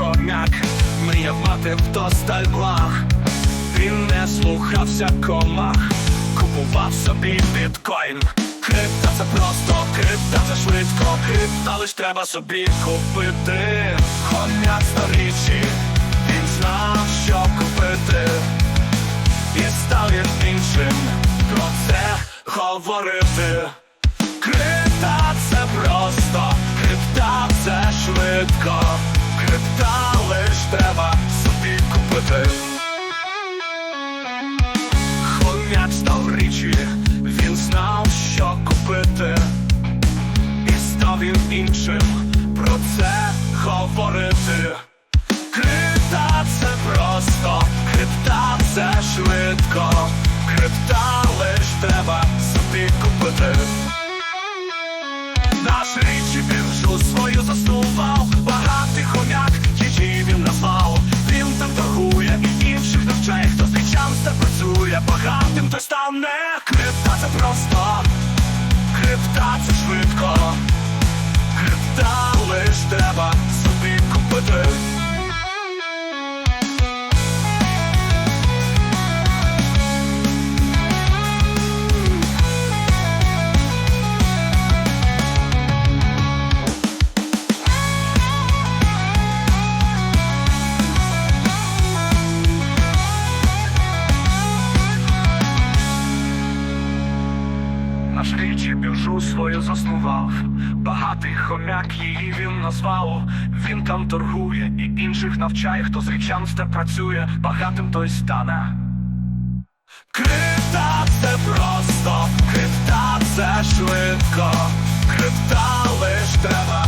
хомяк, мріяв мати вдосталь благ. Він не слухався комах, купував собі біткоін. Крипта це просто, крипта це швидко, крипта лиш треба собі купити. Хомяк сторічі, він знав, що купити. І став він іншим про це говорити. Крипта швидко, крипта лиш треба собі купити. Хомяк став річі, він знав, що купити, і став він іншим про це говорити. Крипта це просто, крипта це швидко, крипта лиш треба собі купити. Наш річі біржу свою заснував, багатим той це просто, Наш річі біржу свою заснував, багатий хомяк її він назвав. Він там торгує і інших навчає, хто з річанства працює, багатим той стане. Крипта це просто, крипта це швидко, крипта лиш треба